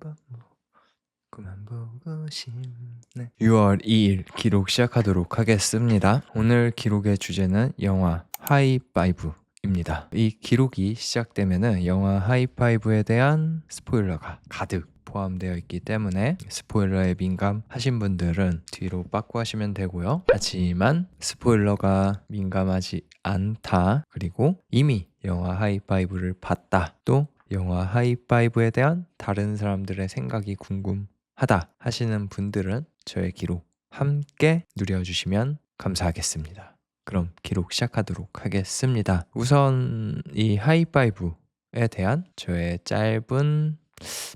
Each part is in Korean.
밥 먹고만 보고 싶네 6월 2일 기록 시작하도록 하겠습니다 오늘 기록의 주제는 영화 하이파이브 입니다 이 기록이 시작되면은 영화 하이파이브에 대한 스포일러가 가득 포함되어 있기 때문에 스포일러에 민감하신 분들은 뒤로 빠꾸 하시면 되고요. 하지만 스포일러가 민감하지 않다. 그리고 이미 영화 하이파이브를 봤다. 또 영화 하이파이브에 대한 다른 사람들의 생각이 궁금하다 하시는 분들은 저의 기록 함께 누려주시면 감사하겠습니다. 그럼 기록 시작하도록 하겠습니다. 우선 이 하이파이브에 대한 저의 짧은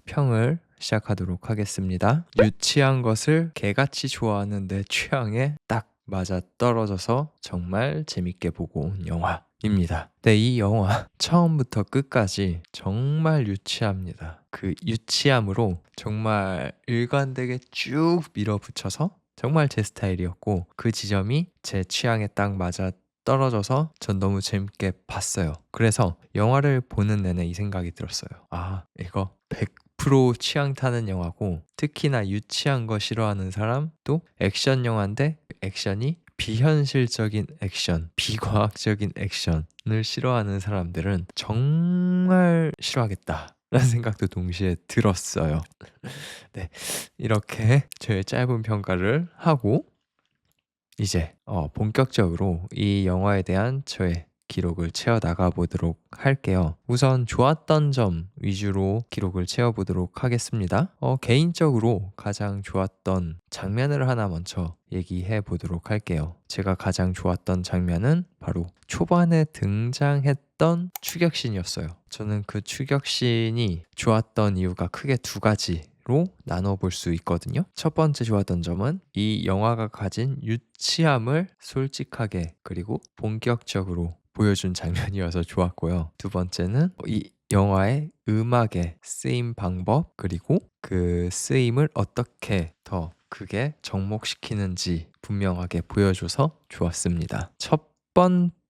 평을 시작하도록 하겠습니다. 유치한 것을 개같이 좋아하는 내 취향에 딱 맞아 떨어져서 정말 재밌게 보고 온 영화입니다. 네, 이 영화 처음부터 끝까지 정말 유치합니다. 그 유치함으로 정말 일관되게 쭉 밀어붙여서 정말 제 스타일이었고 그 지점이 제 취향에 딱 맞아 떨어져서 전 너무 재밌게 봤어요. 그래서 영화를 보는 내내 이 생각이 들었어요. 아, 이거 100% 취향 타는 영화고 특히나 유치한 거 싫어하는 사람도 액션 영화인데 액션이 비현실적인 액션, 비과학적인 액션을 싫어하는 사람들은 정말 싫어하겠다. 라는 생각도 동시에 들었어요. 네. 이렇게 저의 짧은 평가를 하고 이제 어, 본격적으로 이 영화에 대한 저의 기록을 채워 나가 보도록 할게요. 우선 좋았던 점 위주로 기록을 채워 보도록 하겠습니다. 어, 개인적으로 가장 좋았던 장면을 하나 먼저 얘기해 보도록 할게요. 제가 가장 좋았던 장면은 바로 초반에 등장했던 추격신이었어요. 저는 그 추격신이 좋았던 이유가 크게 두 가지 로 나눠볼 수 있거든요. 첫 번째 좋았던 점은 이 영화가 가진 유치함을 솔직하게 그리고 본격적으로 보여준 장면이어서 좋았고요. 두 번째는 이 영화의 음악의 쓰임 방법 그리고 그 쓰임을 어떻게 더 크게 접목시키는지 분명하게 보여줘서 좋았습니다. 첫 번째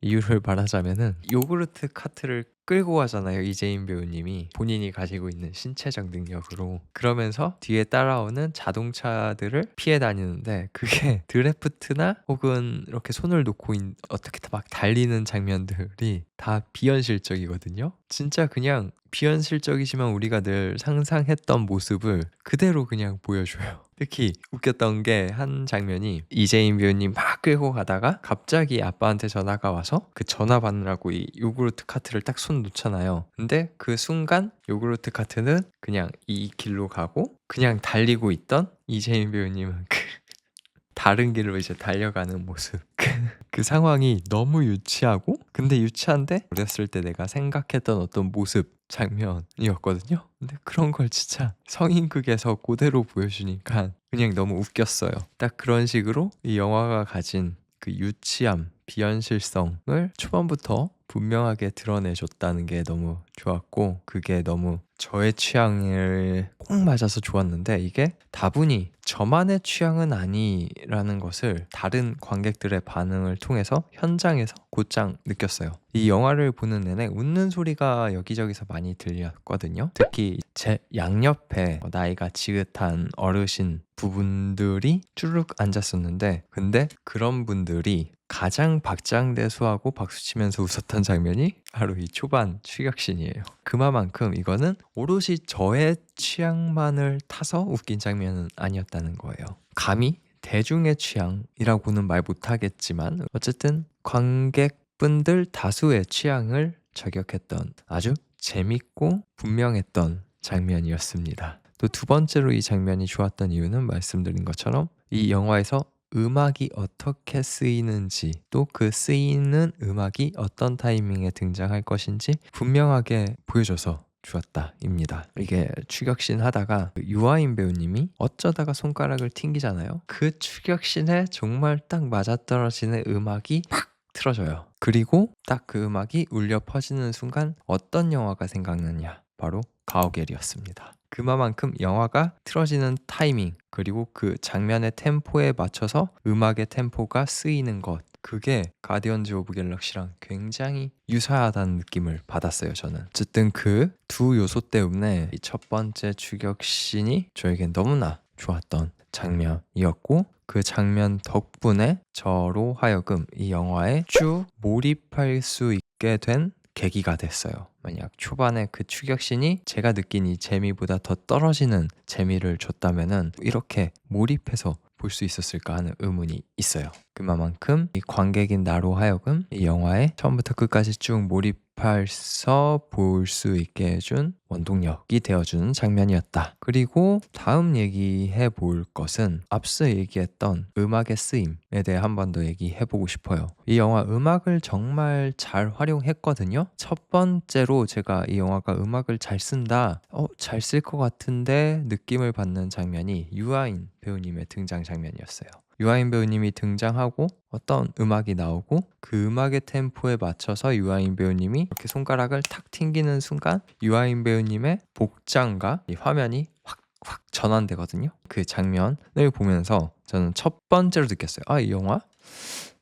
이유를 말하자면은 요구르트 카트를 끌고 가잖아요. 이재인 배우님이 본인이 가지고 있는 신체적 능력으로 그러면서 뒤에 따라오는 자동차들을 피해 다니는데 그게 드래프트나 혹은 이렇게 손을 놓고 있- 어떻게 막 달리는 장면들이 다 비현실적이거든요. 진짜 그냥 비현실적이지만 우리가 늘 상상했던 모습을 그대로 그냥 보여줘요. 특히 웃겼던 게 한 장면이 이재인 배우님 막 끌고 가다가 갑자기 아빠한테 전화가 와서 그 전화 받느라고 이 요구르트 카트를 딱 손 놓잖아요. 근데 그 순간 요구르트 카트는 그냥 이 길로 가고 그냥 달리고 있던 이재인 배우님은 그 다른 길로 이제 달려가는 모습. 그, 그 상황이 너무 유치하고 근데 유치한데 어렸을 때 내가 생각했던 어떤 모습 장면이었거든요. 근데 그런 걸 진짜 성인극에서 그대로 보여주니까 그냥 너무 웃겼어요. 딱 그런 식으로 이 영화가 가진 그 유치함, 비현실성을 초반부터 분명하게 드러내줬다는 게 너무 좋았고 그게 너무 저의 취향을 꼭 맞아서 좋았는데 이게 다분히 저만의 취향은 아니라는 것을 다른 관객들의 반응을 통해서 현장에서 곧장 느꼈어요. 이 영화를 보는 내내 웃는 소리가 여기저기서 많이 들렸거든요. 특히 제 양옆에 나이가 지긋한 어르신 부분들이 쭈르륵 앉았었는데 근데 그런 분들이 가장 박장대소하고 박수치면서 웃었던 장면이 바로 이 초반 추격신이에요. 그만큼 이거는 오롯이 저의 취향만을 타서 웃긴 장면은 아니었다는 거예요. 감히 대중의 취향이라고는 말 못하겠지만 어쨌든 관객분들 다수의 취향을 저격했던 아주 재밌고 분명했던 장면이었습니다. 또 두 번째로 이 장면이 좋았던 이유는 말씀드린 것처럼 이 영화에서 음악이 어떻게 쓰이는지 또 그 쓰이는 음악이 어떤 타이밍에 등장할 것인지 분명하게 보여줘서 좋았다입니다. 이게 추격신 하다가 그 유아인 배우님이 어쩌다가 손가락을 튕기잖아요. 그 추격신에 정말 딱 맞아떨어지는 음악이 팍 틀어져요. 그리고 딱 그 음악이 울려 퍼지는 순간 어떤 영화가 생각나냐? 바로 가오갤이었습니다. 그만큼 영화가 틀어지는 타이밍 그리고 그 장면의 템포에 맞춰서 음악의 템포가 쓰이는 것. 그게 가디언즈 오브 갤럭시랑 굉장히 유사하다는 느낌을 받았어요 저는. 어쨌든 그 두 요소 때문에 이 첫 번째 추격신이 저에겐 너무나 좋았던 장면이었고 그 장면 덕분에 저로 하여금 이 영화에 쭉 몰입할 수 있게 된 계기가 됐어요. 만약 초반에 그 추격신이 제가 느낀 이 재미보다 더 떨어지는 재미를 줬다면은 이렇게 몰입해서 볼 수 있었을까 하는 의문이 있어요. 그만큼 이 관객인 나로 하여금 이 영화에 처음부터 끝까지 쭉 몰입 해서 볼 수 있게 해준 원동력이 되어주는 장면이었다. 그리고 다음 얘기해 볼 것은 앞서 얘기했던 음악의 쓰임에 대해 한 번 더 얘기해 보고 싶어요. 이 영화 음악을 정말 잘 활용했거든요. 첫 번째로 제가 이 영화가 음악을 잘 쓴다, 어, 잘 쓸 것 같은데 느낌을 받는 장면이 유아인 배우님의 등장 장면이었어요. 유아인 배우님이 등장하고 어떤 음악이 나오고 그 음악의 템포에 맞춰서 유아인 배우님이 이렇게 손가락을 탁 튕기는 순간 유아인 배우님의 복장과 이 화면이 확 확 전환되거든요. 그 장면을 보면서 저는 첫 번째로 느꼈어요. 아, 이 영화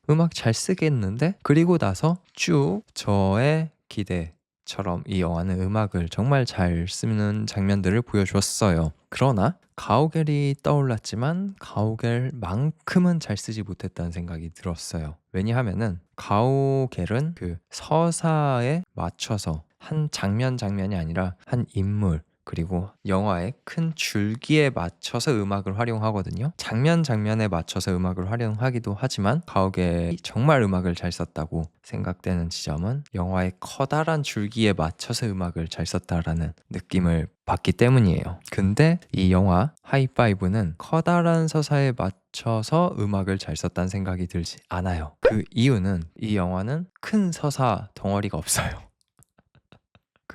음악 잘 쓰겠는데? 그리고 나서 쭉 저의 기대처럼 이 영화는 음악을 정말 잘 쓰는 장면들을 보여주었어요. 그러나 가오갤이 떠올랐지만 가오갤만큼은 잘 쓰지 못했다는 생각이 들었어요. 왜냐하면은 가오갤은 그 서사에 맞춰서 한 장면 장면이 아니라 한 인물 그리고 영화의 큰 줄기에 맞춰서 음악을 활용하거든요. 장면 장면에 맞춰서 음악을 활용하기도 하지만 가오갤이 정말 음악을 잘 썼다고 생각되는 지점은 영화의 커다란 줄기에 맞춰서 음악을 잘 썼다라는 느낌을 받기 때문이에요. 근데 이 영화 하이파이브는 커다란 서사에 맞춰서 음악을 잘 썼다는 생각이 들지 않아요. 그 이유는 이 영화는 큰 서사 덩어리가 없어요.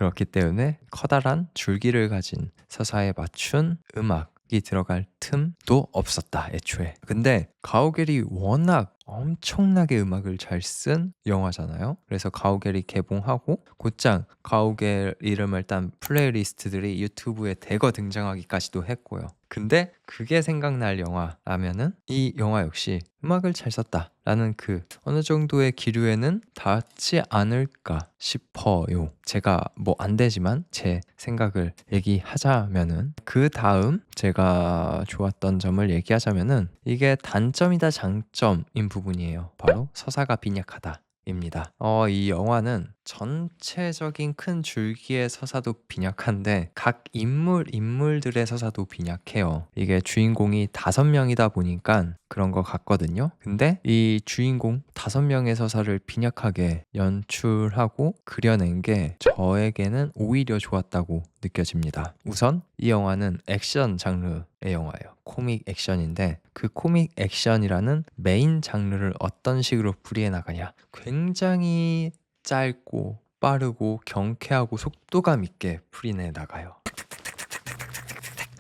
그렇기 때문에 커다란 줄기를 가진 서사에 맞춘 음악이 들어갈 틈도 없었다 애초에. 근데 가오갤이 워낙 엄청나게 음악을 잘 쓴 영화잖아요. 그래서 가오갤이 개봉하고 곧장 가오갤 이름을 딴 플레이리스트들이 유튜브에 대거 등장하기까지도 했고요 근데 그게 생각날 영화라면은 이 영화 역시 음악을 잘 썼다라는 그 어느 정도의 기류에는 닿지 않을까 싶어요. 제가 뭐 안 되지만 제 생각을 얘기하자면은 그 다음 제가 좋았던 점을 얘기하자면은 이게 단점이다 장점인 부분이에요. 바로 서사가 빈약하다. 입니다. 어, 이 영화는 전체적인 큰 줄기의 서사도 빈약한데 각 인물 인물들의 서사도 빈약해요. 이게 주인공이 다섯 명이다 보니까 그런 것 같거든요. 근데 이 주인공 다섯 명의 서사를 빈약하게 연출하고 그려낸 게 저에게는 오히려 좋았다고 느껴집니다. 우선 이 영화는 액션 장르의 영화예요. 코믹 액션인데 그 코믹 액션이라는 메인 장르를 어떤 식으로 풀이해 나가냐. 굉장히 짧고 빠르고 경쾌하고 속도감 있게 풀이내 나가요.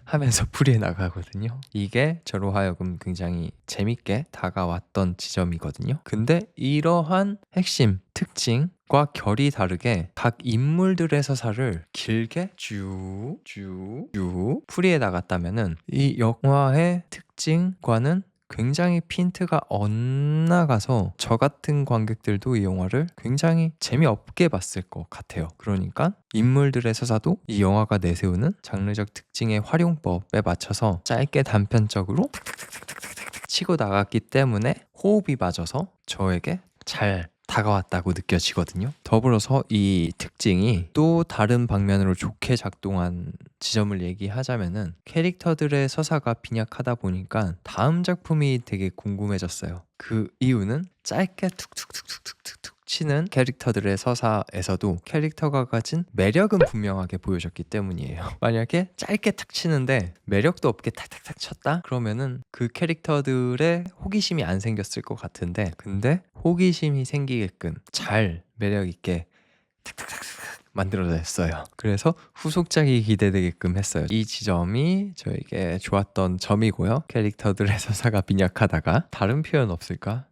하면서 풀이해 나가거든요. 이게 저로 하여금 굉장히 재밌게 다가왔던 지점이거든요. 근데 이러한 핵심 특징과 결이 다르게 각 인물들의 서사를 길게 쭉쭉쭉 풀이해 나갔다면은 이 영화의 특징과는 굉장히 핀트가 엇나가서 저 같은 관객들도 이 영화를 굉장히 재미없게 봤을 것 같아요. 그러니까 인물들의 서사도 이 영화가 내세우는 장르적 특징의 활용법에 맞춰서 짧게 단편적으로 치고 나갔기 때문에 호흡이 맞아서 저에게 잘 다가왔다고 느껴지거든요. 더불어서 이 특징이 또 다른 방면으로 좋게 작동한 지점을 얘기하자면은 캐릭터들의 서사가 빈약하다 보니까 다음 작품이 되게 궁금해졌어요. 그 이유는 짧게 툭툭툭툭툭툭 치는 캐릭터들의 서사에서도 캐릭터가 가진 매력은 분명하게 보여줬기 때문이에요. 만약에 짧게 탁 치는데 매력도 없게 탁탁탁 쳤다? 그러면은 그 캐릭터들의 호기심이 안 생겼을 것 같은데 근데 호기심이 생기게끔 잘 매력 있게 탁탁탁 만들어냈어요. 그래서 후속작이 기대되게끔 했어요. 이 지점이 저에게 좋았던 점이고요. 캐릭터들의 서사가 빈약하다가 다른 표현 없을까?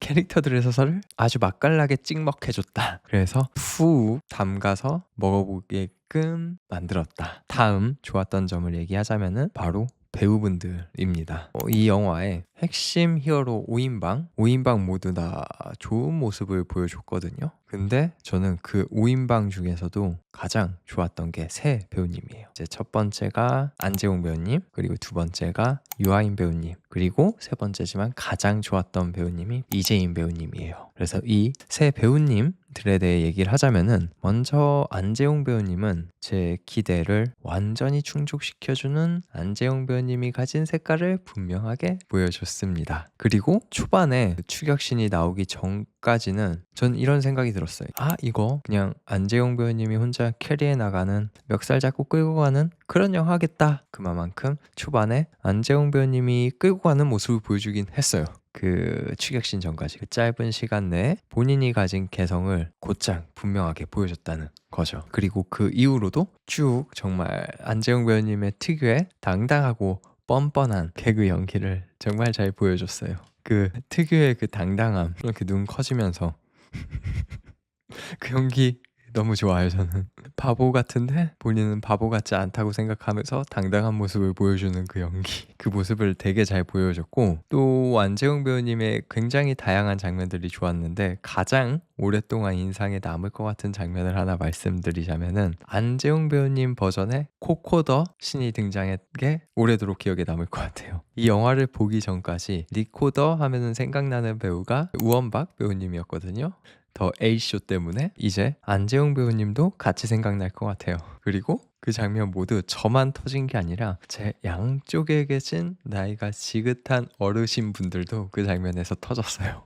캐릭터들의 서사를 아주 맛깔나게 찍먹해줬다. 그래서 푹 담가서 먹어보게끔 만들었다. 다음 좋았던 점을 얘기하자면은 바로 배우분들입니다. 어, 이 영화의 핵심 히어로 5인방, 5인방 모두 다 좋은 모습을 보여줬거든요. 근데 저는 그 5인방 중에서도 가장 좋았던 게 세 배우님이에요. 이제 첫 번째가 안재홍 배우님, 그리고 두 번째가 유아인 배우님, 그리고 세 번째지만 가장 좋았던 배우님이 이재인 배우님이에요. 그래서 이 세 배우님들에 대해 얘기를 하자면은 먼저 안재홍 배우님은 제 기대를 완전히 충족시켜주는 안재홍 배우님이 가진 색깔을 분명하게 보여줬 습니다. 그리고 초반에 추격신이 나오기 전까지는 전 이런 생각이 들었어요. 아 이거 그냥 안재홍 배우님이 혼자 캐리해 나가는 멱살 잡고 끌고 가는 그런 영화겠다. 그만큼 초반에 안재홍 배우님이 끌고 가는 모습을 보여주긴 했어요. 그 추격신 전까지 그 짧은 시간 내에 본인이 가진 개성을 곧장 분명하게 보여줬다는 거죠. 그리고 그 이후로도 쭉 정말 안재홍 배우님의 특유의 당당하고 뻔뻔한 개그 연기를 정말 잘 보여줬어요. 그 특유의 그 당당함, 이렇게 눈 커지면서 그 연기 너무 좋아요 저는. 바보 같은데 본인은 바보 같지 않다고 생각하면서 당당한 모습을 보여주는 그 연기. 그 모습을 되게 잘 보여줬고 또 안재홍 배우님의 굉장히 다양한 장면들이 좋았는데 가장 오랫동안 인상에 남을 것 같은 장면을 하나 말씀드리자면은 안재홍 배우님 버전의 코코더 신이 등장한 게 오래도록 기억에 남을 것 같아요. 이 영화를 보기 전까지 리코더 하면은 생각나는 배우가 우원박 배우님이었거든요 더 A쇼 때문에 이제 안재홍 배우님도 같이 생각날 것 같아요. 그리고 그 장면 모두 저만 터진 게 아니라 제 양쪽에 계신 나이가 지긋한 어르신 분들도 그 장면에서 터졌어요.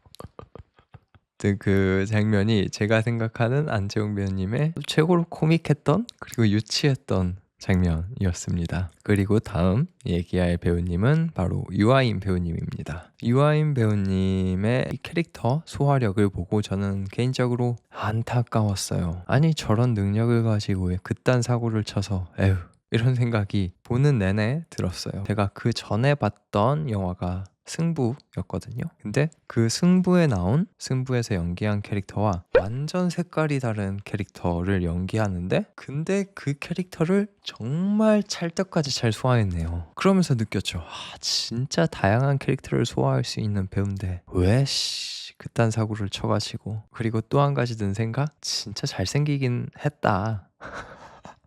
그 장면이 제가 생각하는 안재홍 배우님의 최고로 코믹했던 그리고 유치했던 장면이었습니다. 그리고 다음 얘기할 배우님은 바로 유아인 배우님입니다. 유아인 배우님의 이 캐릭터 소화력을 보고 저는 개인적으로 안타까웠어요. 아니 저런 능력을 가지고 왜 그딴 사고를 쳐서 에휴 이런 생각이 보는 내내 들었어요. 제가 그 전에 봤던 영화가 승부였거든요. 근데 그 승부에 나온 승부에서 연기한 캐릭터와 완전 색깔이 다른 캐릭터를 연기하는데 근데 그 캐릭터를 정말 찰떡까지 잘 소화했네요. 그러면서 느꼈죠. 아, 진짜 다양한 캐릭터를 소화할 수 있는 배우인데 왜 씨, 그딴 사고를 쳐가지고 그리고 또 한 가지 든 생각 진짜 잘생기긴 했다.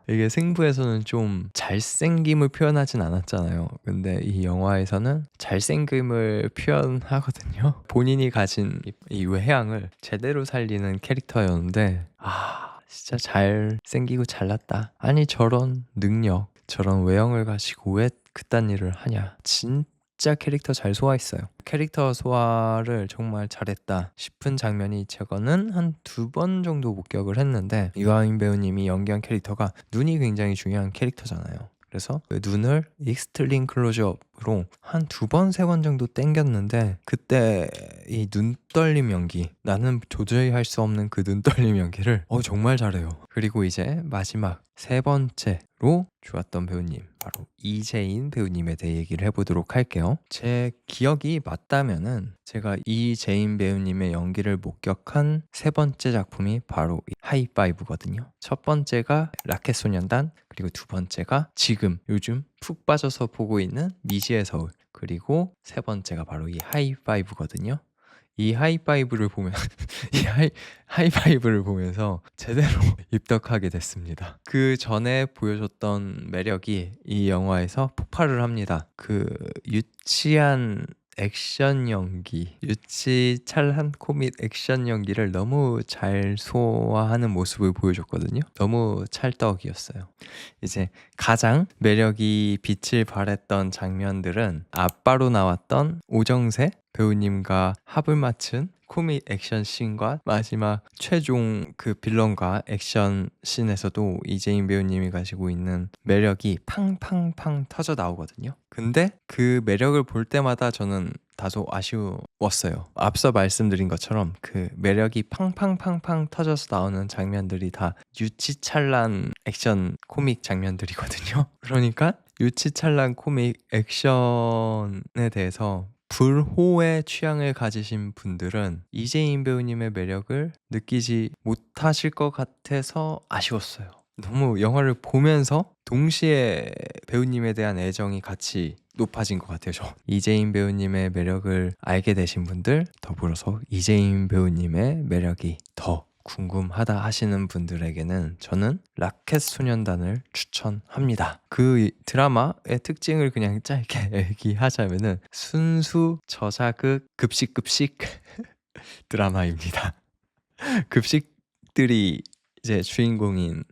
이게 승부에서는 좀 잘생김을 표현하진 않았잖아요. 근데 이 영화에서는 잘생김을 표현하거든요. 본인이 가진 이, 이 외향을 제대로 살리는 캐릭터였는데, 아, 진짜 잘생기고 잘났다. 아니, 저런 능력, 저런 외형을 가지고 왜 그딴 일을 하냐. 진 진짜 캐릭터 잘 소화했어요. 캐릭터 소화를 정말 잘했다 싶은 장면이 제거는 한 두 번 정도 목격을 했는데 유아인 배우님이 연기한 캐릭터가 눈이 굉장히 중요한 캐릭터잖아요. 그래서 그 눈을 익스트림 클로즈업 으로 한 두 번, 세 번 정도 땡겼는데 그때 이 눈떨림 연기 나는 도저히 할 수 없는 그 눈떨림 연기를 어 정말 잘해요. 그리고 이제 마지막 세 번째로 좋았던 배우님 바로 이재인 배우님에 대해 얘기를 해보도록 할게요. 제 기억이 맞다면은 제가 이재인 배우님의 연기를 목격한 세 번째 작품이 바로 하이파이브거든요. 첫 번째가 라켓소년단 그리고 두 번째가 지금 요즘 푹 빠져서 보고 있는 미지의 서울 그리고 세 번째가 바로 이 하이파이브거든요. 이 하이파이브를 보면 이 하이 하이파이브를 보면서 제대로 입덕하게 됐습니다. 그 전에 보여줬던 매력이 이 영화에서 폭발을 합니다. 그 유치한 액션 연기, 유치 찰한 코믹 액션 연기를 너무 잘 소화하는 모습을 보여줬거든요. 너무 찰떡이었어요. 이제 가장 매력이 빛을 발했던 장면들은 아빠로 나왔던 오정세 배우님과 합을 맞춘 코믹 액션 씬과 마지막 최종 그 빌런과 액션 씬에서도 이재인 배우님이 가지고 있는 매력이 팡팡팡 터져 나오거든요. 근데 그 매력을 볼 때마다 저는 다소 아쉬웠어요. 앞서 말씀드린 것처럼 그 매력이 팡팡팡팡 터져서 나오는 장면들이 다 유치찬란 액션 코믹 장면들이거든요. 그러니까 유치찬란 코믹 액션에 대해서 불호의 취향을 가지신 분들은 이재인 배우님의 매력을 느끼지 못하실 것 같아서 아쉬웠어요. 너무 영화를 보면서 동시에 배우님에 대한 애정이 같이 높아진 것 같아요. 저 이재인 배우님의 매력을 알게 되신 분들 더불어서 이재인 배우님의 매력이 더 궁금하다 하시는 분들에게는 저는 라켓 소년단을 추천합니다. 그 드라마의 특징을 그냥 짧게 얘기하자면은 순수 저자극 급식 급식 드라마입니다. 급식들이 이제 주인공인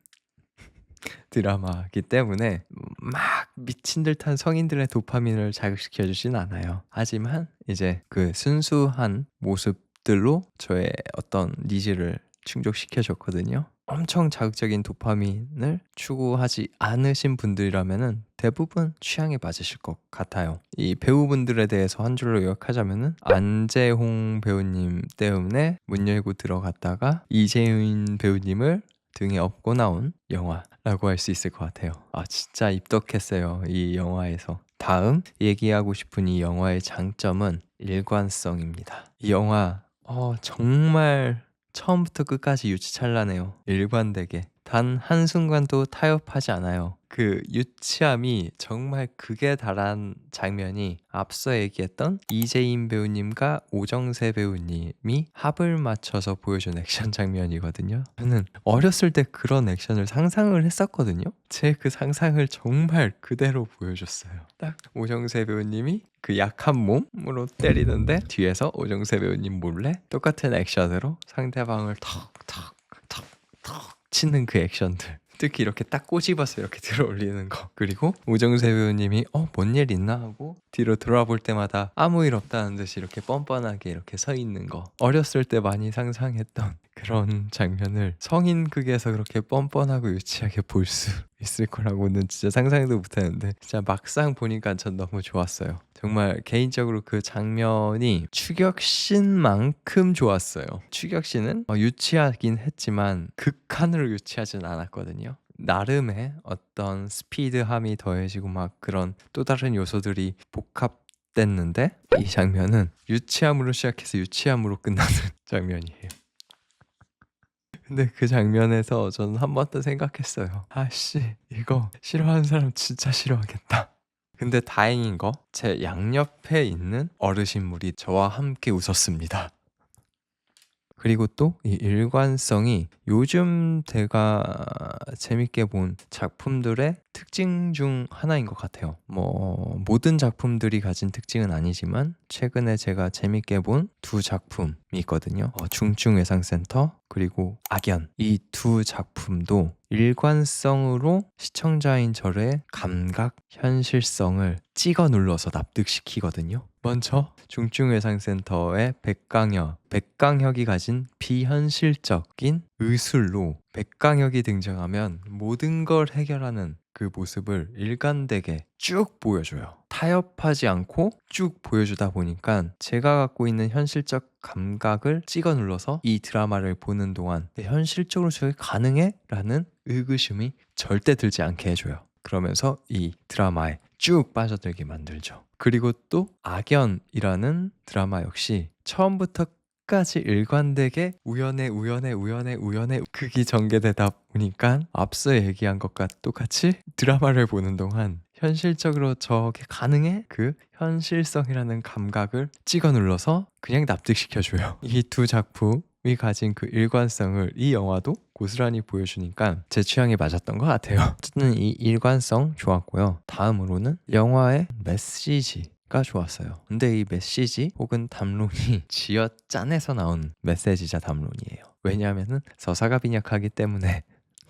드라마이기 때문에 막 미친 듯한 성인들의 도파민을 자극시켜 주진 않아요. 하지만 이제 그 순수한 모습들로 저의 어떤 니즈를 충족시켜 줬거든요. 엄청 자극적인 도파민을 추구하지 않으신 분들이라면은 대부분 취향에 맞으실 것 같아요. 이 배우분들에 대해서 한 줄로 요약하자면은 안재홍 배우님 때문에 문 열고 들어갔다가 이재윤 배우님을 등에 업고 나온 영화 라고 할 수 있을 것 같아요. 아 진짜 입덕했어요. 이 영화에서. 다음 얘기하고 싶은 이 영화의 장점은 일관성입니다. 이 영화 어, 정말 처음부터 끝까지 유치찬란해요. 일관되게. 단 한순간도 타협하지 않아요. 그 유치함이 정말 극에 달한 장면이 앞서 얘기했던 이재인 배우님과 오정세 배우님이 합을 맞춰서 보여준 액션 장면이거든요. 저는 어렸을 때 그런 액션을 상상을 했었거든요. 제 그 상상을 정말 그대로 보여줬어요. 딱 오정세 배우님이 그 약한 몸으로 때리는데 뒤에서 오정세 배우님 몰래 똑같은 액션으로 상대방을 턱 턱 턱 턱 치는 그 액션들 특히 이렇게 딱 꼬집어서 이렇게 들어 올리는 거. 그리고 오정세 배우님이 어 뭔 일 있나? 하고 뒤로 돌아볼 때마다 아무 일 없다는 듯이 이렇게 뻔뻔하게 이렇게 서 있는 거. 어렸을 때 많이 상상했던 그런 장면을 성인 극에서 그렇게 뻔뻔하고 유치하게 볼 수 있을 거라고는 진짜 상상도 못했는데 진짜 막상 보니까 전 너무 좋았어요. 정말 개인적으로 그 장면이 추격신만큼 좋았어요. 추격신은 어, 유치하긴 했지만 극한으로 유치하진 않았거든요. 나름의 어떤 스피드함이 더해지고 막 그런 또 다른 요소들이 복합됐는데 이 장면은 유치함으로 시작해서 유치함으로 끝나는 장면이에요. 근데 그 장면에서 저는 한 번 더 생각했어요. 아씨, 이거 싫어하는 사람 진짜 싫어하겠다. 근데 다행인 거, 제 양옆에 있는 어르신물이 저와 함께 웃었습니다. 그리고 또 이 일관성이 요즘 제가 재밌게 본 작품들의 특징 중 하나인 것 같아요. 뭐 모든 작품들이 가진 특징은 아니지만 최근에 제가 재밌게 본 두 작품이 있거든요. 어, 중증외상센터 그리고 악연 이 두 작품도 일관성으로 시청자인 저의 감각, 현실성을 찍어 눌러서 납득시키거든요. 먼저 중증외상센터의 백강혁, 백강혁이 가진 비현실적인 의술로 백강혁이 등장하면 모든 걸 해결하는 그 모습을 일관되게 쭉 보여줘요. 타협하지 않고 쭉 보여주다 보니까 제가 갖고 있는 현실적 감각을 찍어 눌러서 이 드라마를 보는 동안 현실적으로 저게 가능해? 라는 의구심이 절대 들지 않게 해줘요. 그러면서 이 드라마에 쭉 빠져들게 만들죠. 그리고 또 악연이라는 드라마 역시 처음부터 끝까지 일관되게 우연에 우연에 우연에 우연에 극이 전개되다 보니까 앞서 얘기한 것과 똑같이 드라마를 보는 동안 현실적으로 저게 가능해? 그 현실성이라는 감각을 찍어 눌러서 그냥 납득시켜줘요. 이 두 작품 이 가진 그 일관성을 이 영화도 고스란히 보여주니까 제 취향에 맞았던 것 같아요. 어쨌든 이 일관성 좋았고요. 다음으로는 영화의 메시지 가 좋았어요. 근데 이 메시지 혹은 담론이 지어 짠에서 나온 메시지자 담론이에요. 왜냐하면은 서사가 빈약하기 때문에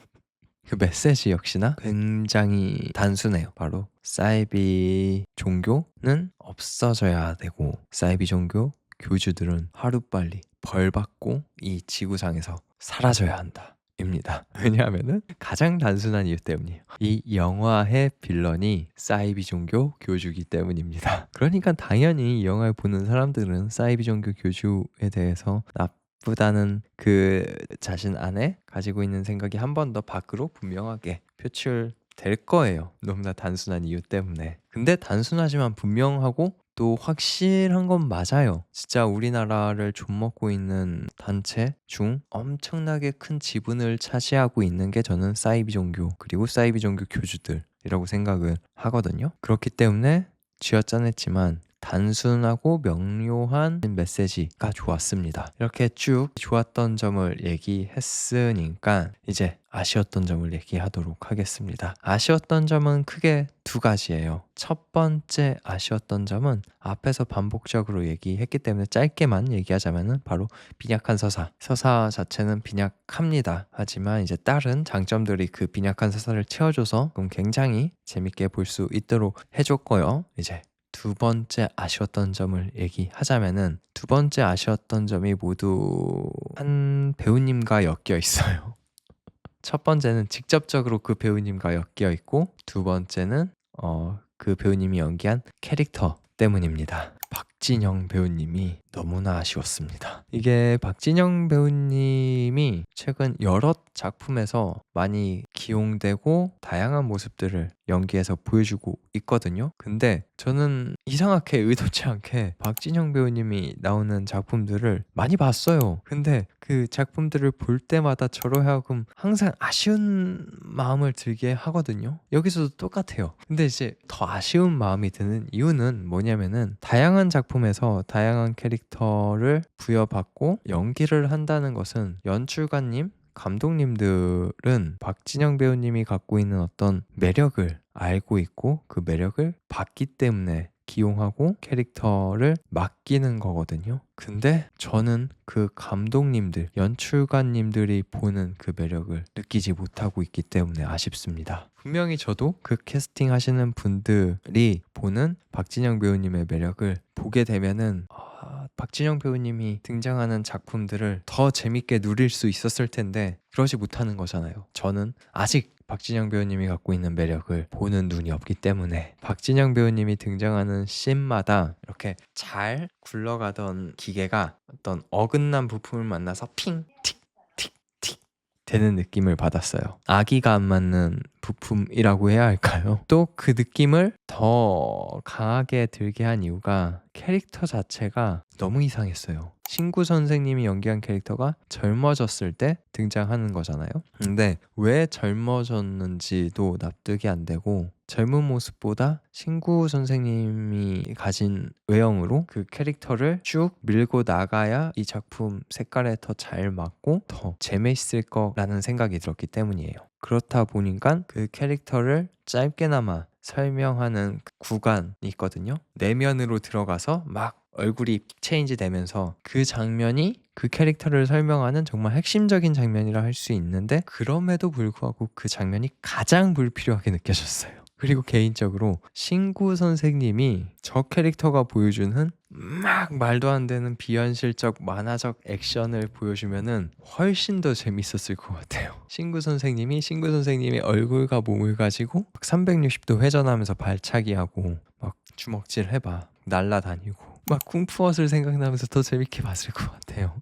그 메시지 역시나 굉장히 단순해요. 바로 사이비 종교는 없어져야 되고 사이비 종교 교주들은 하루빨리 벌 받고 이 지구상에서 사라져야 한다. 입니다. 왜냐하면은 가장 단순한 이유 때문이에요. 이 영화의 빌런이 사이비 종교 교주기 때문입니다. 그러니까 당연히 이 영화를 보는 사람들은 사이비 종교 교주에 대해서 나쁘다는 그 자신 안에 가지고 있는 생각이 한 번 더 밖으로 분명하게 표출 될 거예요. 너무나 단순한 이유 때문에. 근데 단순하지만 분명하고 또 확실한 건 맞아요. 진짜 우리나라를 좀먹고 있는 단체 중 엄청나게 큰 지분을 차지하고 있는 게 저는 사이비 종교 그리고 사이비 종교 교주들이라고 생각을 하거든요. 그렇기 때문에 쥐어짜냈지만 단순하고 명료한 메시지가 좋았습니다. 이렇게 쭉 좋았던 점을 얘기했으니까 이제 아쉬웠던 점을 얘기하도록 하겠습니다. 아쉬웠던 점은 크게 두 가지예요. 첫 번째 아쉬웠던 점은 앞에서 반복적으로 얘기했기 때문에 짧게만 얘기하자면은 바로 빈약한 서사. 서사 자체는 빈약합니다. 하지만 이제 다른 장점들이 그 빈약한 서사를 채워줘서 그럼 굉장히 재밌게 볼 수 있도록 해줬고요. 이제 두 번째 아쉬웠던 점을 얘기하자면은 두 번째 아쉬웠던 점이 모두 한 배우님과 엮여 있어요. 첫 번째는 직접적으로 그 배우님과 엮여 있고 두 번째는 어, 그 배우님이 연기한 캐릭터 때문입니다. 박진영 배우님이 너무나 아쉬웠습니다. 이게 박진영 배우님이 최근 여러 작품에서 많이 기용되고 다양한 모습들을 연기해서 보여주고 있거든요. 근데 저는 이상하게 의도치 않게 박진영 배우님이 나오는 작품들을 많이 봤어요. 근데 그 작품들을 볼 때마다 저로 하여금 항상 아쉬운 마음을 들게 하거든요. 여기서도 똑같아요. 근데 이제 더 아쉬운 마음이 드는 이유는 뭐냐면은 다양한 작품에서 다양한 캐릭터 를 부여받고 연기를 한다는 것은 연출가님, 감독님들은 박진영 배우님이 갖고 있는 어떤 매력을 알고 있고 그 매력을 봤기 때문에 기용하고 캐릭터를 맡기는 거거든요. 근데 저는 그 감독님들, 연출가님들이 보는 그 매력을 느끼지 못하고 있기 때문에 아쉽습니다. 분명히 저도 그 캐스팅 하시는 분들이 보는 박진영 배우님의 매력을 보게 되면은 아, 박진영 배우님이 등장하는 작품들을 더 재밌게 누릴 수 있었을 텐데 그러지 못하는 거잖아요. 저는 아직 박진영 배우님이 갖고 있는 매력을 보는 눈이 없기 때문에 박진영 배우님이 등장하는 씬마다 이렇게 잘 굴러가던 기계가 어떤 어긋난 부품을 만나서 핑, 틱, 틱, 틱 되는 느낌을 받았어요. 아기가 안 맞는 부품이라고 해야 할까요? 또 그 느낌을 더 강하게 들게 한 이유가 캐릭터 자체가 너무 이상했어요. 신구 선생님이 연기한 캐릭터가 젊어졌을 때 등장하는 거잖아요. 근데 왜 젊어졌는지도 납득이 안 되고 젊은 모습보다 신구 선생님이 가진 외형으로 그 캐릭터를 쭉 밀고 나가야 이 작품 색깔에 더 잘 맞고 더 재미있을 거라는 생각이 들었기 때문이에요. 그렇다 보니까 그 캐릭터를 짧게나마 설명하는 그 구간이 있거든요. 내면으로 들어가서 막 얼굴이 체인지 되면서 그 장면이 그 캐릭터를 설명하는 정말 핵심적인 장면이라 할 수 있는데 그럼에도 불구하고 그 장면이 가장 불필요하게 느껴졌어요. 그리고 개인적으로 신구 선생님이 저 캐릭터가 보여주는 막 말도 안 되는 비현실적 만화적 액션을 보여주면은 훨씬 더 재밌었을 것 같아요. 신구 선생님이 신구 선생님의 얼굴과 몸을 가지고 막 360도 회전하면서 발차기하고 막 주먹질 해봐 날라다니고 막 쿵푸엇을 생각나면서 더 재밌게 봤을 것 같아요.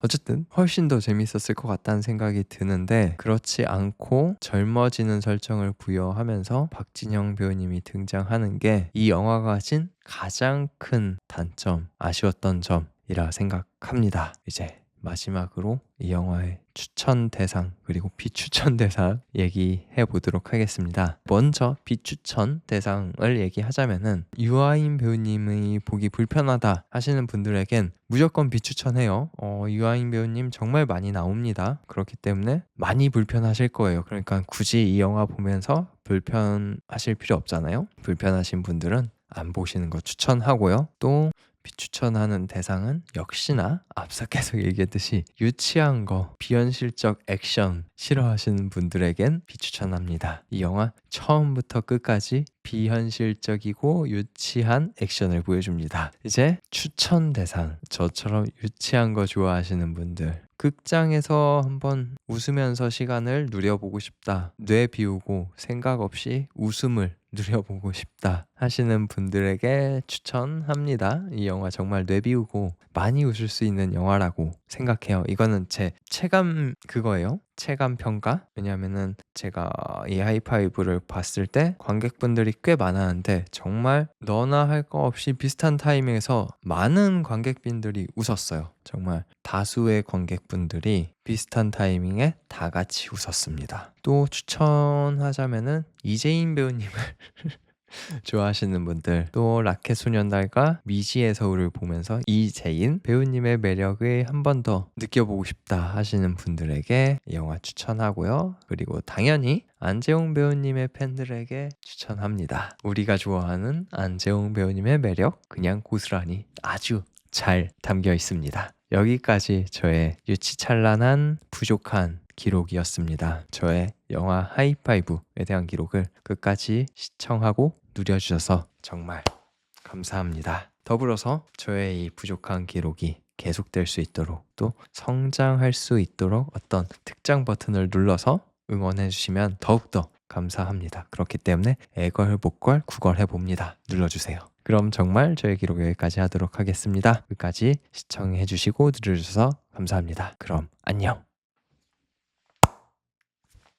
어쨌든 훨씬 더 재밌었을 것 같다는 생각이 드는데 그렇지 않고 젊어지는 설정을 부여하면서 박진영 배우님이 등장하는 게 이 영화가 가진 가장 큰 단점, 아쉬웠던 점이라 생각합니다. 이제 마지막으로 이 영화의 추천 대상 그리고 비추천 대상 얘기해 보도록 하겠습니다. 먼저 비추천 대상을 얘기하자면은 유아인 배우님이 보기 불편하다 하시는 분들에겐 무조건 비추천해요. 어, 유아인 배우님 정말 많이 나옵니다. 그렇기 때문에 많이 불편하실 거예요. 그러니까 굳이 이 영화 보면서 불편하실 필요 없잖아요. 불편하신 분들은 안 보시는 거 추천하고요. 또 비추천하는 대상은 역시나 앞서 계속 얘기했듯이 유치한 거, 비현실적 액션 싫어하시는 분들에겐 비추천합니다. 이 영화 처음부터 끝까지 비현실적이고 유치한 액션을 보여줍니다. 이제 추천 대상, 저처럼 유치한 거 좋아하시는 분들, 극장에서 한번 웃으면서 시간을 누려보고 싶다. 뇌 비우고 생각 없이 웃음을 누려보고 싶다 하시는 분들에게 추천합니다. 이 영화 정말 뇌 비우고 많이 웃을 수 있는 영화라고 생각해요. 이거는 제 체감 그거예요. 체감 평가? 왜냐면은 제가 이 하이파이브를 봤을 때 관객분들이 꽤 많았는데 정말 너나 할 거 없이 비슷한 타이밍에서 많은 관객분들이 웃었어요. 정말 다수의 관객분들이 비슷한 타이밍에 다 같이 웃었습니다. 또 추천하자면은 이재인 배우님을 좋아하시는 분들 또 라켓 소년단과 미지의 서울을 보면서 이재인 배우님의 매력을 한 번 더 느껴보고 싶다 하시는 분들에게 이 영화 추천하고요. 그리고 당연히 안재홍 배우님의 팬들에게 추천합니다. 우리가 좋아하는 안재홍 배우님의 매력 그냥 고스란히 아주 잘 담겨 있습니다. 여기까지 저의 유치찬란한 부족한 기록이었습니다. 저의 영화 하이파이브에 대한 기록을 끝까지 시청하고 누려주셔서 정말 감사합니다. 더불어서 저의 이 부족한 기록이 계속될 수 있도록 또 성장할 수 있도록 어떤 특정 버튼을 눌러서 응원해 주시면 더욱더 감사합니다. 그렇기 때문에 애걸, 복걸, 구걸 해 봅니다. 눌러주세요. 그럼 정말 저의 기록 여기까지 하도록 하겠습니다. 끝까지 시청해 주시고 들어주셔서 감사합니다. 그럼 안녕.